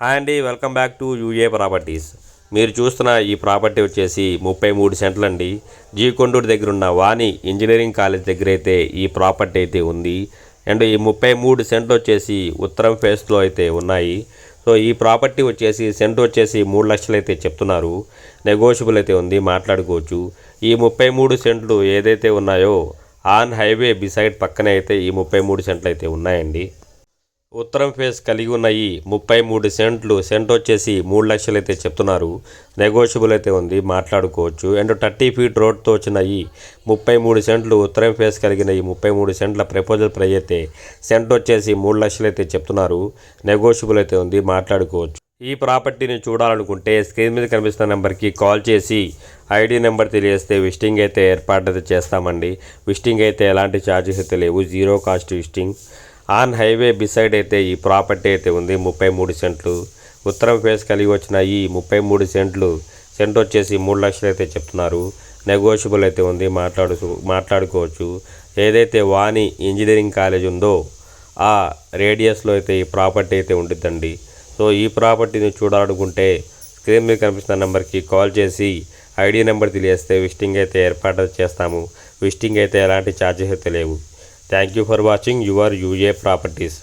Hi అండి welcome back to UA properties. మీరు చూస్తున్న ఈ ప్రాపర్టీ వచ్చేసి ముప్పై మూడు సెంట్లు అండి జీ కొండూరు దగ్గర ఉన్న వాణి ఇంజనీరింగ్ కాలేజ్ దగ్గర అయితే ఈ ప్రాపర్టీ అయితే ఉంది. అండ్ ఈ ముప్పై మూడు సెంట్లు వచ్చేసి ఉత్తరం ఫేస్లో అయితే ఉన్నాయి. సో ఈ ప్రాపర్టీ వచ్చేసి సెంట్ వచ్చేసి మూడు లక్షలు అయితే చెప్తున్నారు. నెగోషియబుల్ అయితే ఉంది మాట్లాడుకోవచ్చు. ఈ ముప్పై మూడు సెంట్లు ఏదైతే ఉన్నాయో ఆన్ హైవే బిసైడ్ పక్కనే అయితే ఈ ముప్పై మూడు సెంట్లు అయితే ఉన్నాయండి. ఉత్తరం ఫేస్ కలిగి ఉన్నాయి ముప్పై మూడు సెంట్లు సెంట్ వచ్చేసి మూడు లక్షలు అయితే చెప్తున్నారు. నెగోషియబుల్ అయితే ఉంది మాట్లాడుకోవచ్చు. అండ్ థర్టీ ఫీట్ రోడ్తో వచ్చిన ఈ ముప్పై మూడు సెంట్లు ఉత్తరం ఫేస్ కలిగిన ఈ ముప్పై మూడు సెంట్ల ప్రపోజల్ ప్రై అయితే సెంట్ వచ్చేసి మూడు లక్షలు అయితే చెప్తున్నారు. నెగోషియబుల్ అయితే ఉంది మాట్లాడుకోవచ్చు. ఈ ప్రాపర్టీని చూడాలనుకుంటే స్క్రీన్ మీద కనిపిస్తున్న నెంబర్కి కాల్ చేసి ఐడి నెంబర్ తెలియజేస్తే విస్టింగ్ అయితే ఏర్పాటు అయితే చేస్తామండి. విస్టింగ్ అయితే ఎలాంటి ఛార్జెస్ అయితే లేవు జీరో కాస్ట్ విస్టింగ్ ఆన్ హైవే బిసైడ్ అయితే ఈ ప్రాపర్టీ అయితే ఉంది ముప్పై మూడు సెంట్లు. ఉత్తరం ఫేస్ కలిగి వచ్చిన ఈ ముప్పై మూడు సెంట్లు సెంట్ వచ్చేసి మూడు లక్షలు అయితే చెప్తున్నారు. నెగోషియబుల్ అయితే ఉంది మాట్లాడు మాట్లాడుకోవచ్చు. ఏదైతే వాణి ఇంజనీరింగ్ కాలేజ్ ఉందో ఆ రేడియస్లో అయితే ఈ ప్రాపర్టీ అయితే ఉంటుందండి సో ఈ ప్రాపర్టీని చూడాలనుకుంటే స్క్రీన్ మీద కనిపిస్తున్న నెంబర్కి కాల్ చేసి ఐడి నెంబర్ తెలియస్తే విజిటింగ్ అయితే ఏర్పాటు చేస్తాము. విజిటింగ్ అయితే ఎలాంటి ఛార్జెస్ అయితే లేవు. Thank you for watching your UA properties.